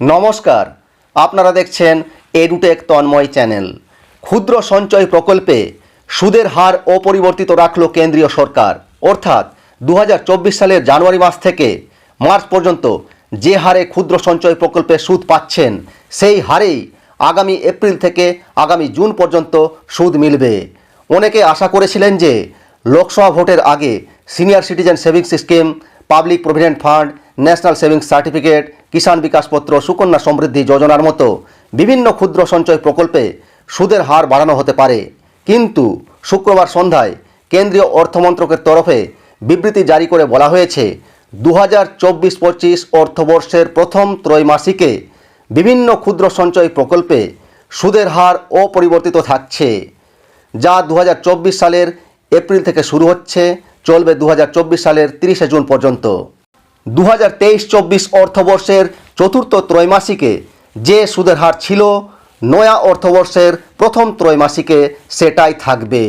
নমস্কার, আপনারা দেখছেন এডুটেক তন্ময় চ্যানেল। ক্ষুদ্র সঞ্চয় প্রকল্পে সুদের হার অপরিবর্তিত রাখল কেন্দ্রীয় সরকার। অর্থাৎ দু হাজার চব্বিশ সালের জানুয়ারি মাস থেকে মার্চ পর্যন্ত যে হারে ক্ষুদ্র সঞ্চয় প্রকল্পে সুদ পাচ্ছেন, সেই হারেই আগামী এপ্রিল থেকে আগামী জুন পর্যন্ত সুদ মিলবে। অনেকে আশা করেছিলেন যে লোকসভা ভোটের আগে senior citizen savings scheme, public provident fund national savings certificate, Kisan Vikas Patra Sukanya Samriddhi যোজনার মতো বিভিন্ন ক্ষুদ্র সঞ্চয় প্রকল্পে সুদের হার বাড়ানো হতে পারে। কিন্তু শুক্রবার সন্ধ্যায় কেন্দ্রীয় অর্থমন্ত্রকের তরফে বিবৃতি জারি করে বলা হয়েছে দু হাজার চব্বিশ পঁচিশ অর্থবর্ষের প্রথম ত্রৈমাসিকে বিভিন্ন ক্ষুদ্র সঞ্চয় প্রকল্পে সুদের হার অপরিবর্তিত থাকছে। যা দু হাজার চব্বিশ সালের এপ্রিল থেকে শুরু হচ্ছে, চলবে দু হাজার চব্বিশ সালের তিরিশে জুন পর্যন্ত। দু হাজার তেইশ চব্বিশ অর্থবর্ষের চতুর্থ ত্রৈমাসিকে যে সুদের হার ছিল, নয়া অর্থবর্ষের প্রথম ত্রৈমাসিকে সেটাই থাকবে।